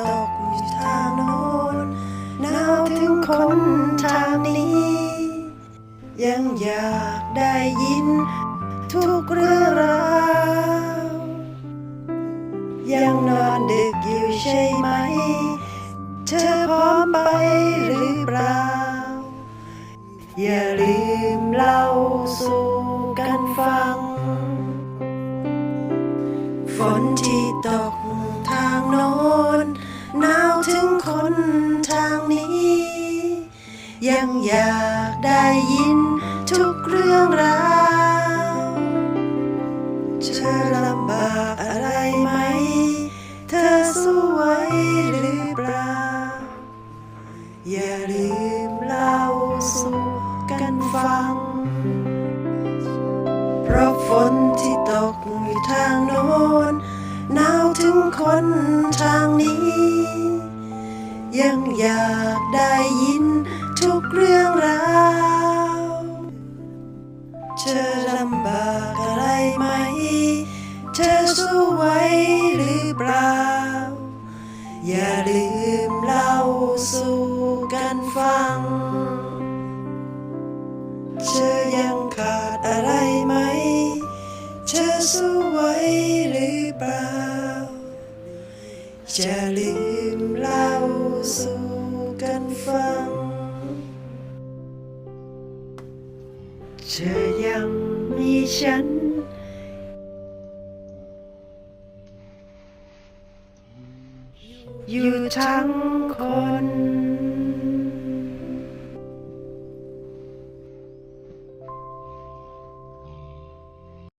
ตกอยู่ทางโน้นหนาวถึงคนทางนี้ ยังอยากได้ยิน ทุกเรื่องราวยังนอนดึกอยู่ใช่ไหม เธอพร้อมไปหรือเปล่า อย่าลืมเล่าสู่กันฟัง ฝนที่ตก ยังอยากได้ยินทุกเรื่องราวเธอลำบากอะไรไหม เธอสู้ไหวหรือเปล่า อย่าลืมเล่าสู่กันฟัง เพราะฝนที่ตกอยู่ทางโน้นหนาวถึงคนทางนี้ ยังอยากได้ยิน ทุกเรื่องราวเธอลำบากอะไรไหม เธอสู้ไหวหรือเปล่า อย่าลืมเล่าสู่กันฟัง เธอยังขาดอะไรไหม เธอสู้ไหวหรือเปล่าจะลืมเล่าสู่กันฟัง เธอยังมีฉัน อยู่ทั้งคน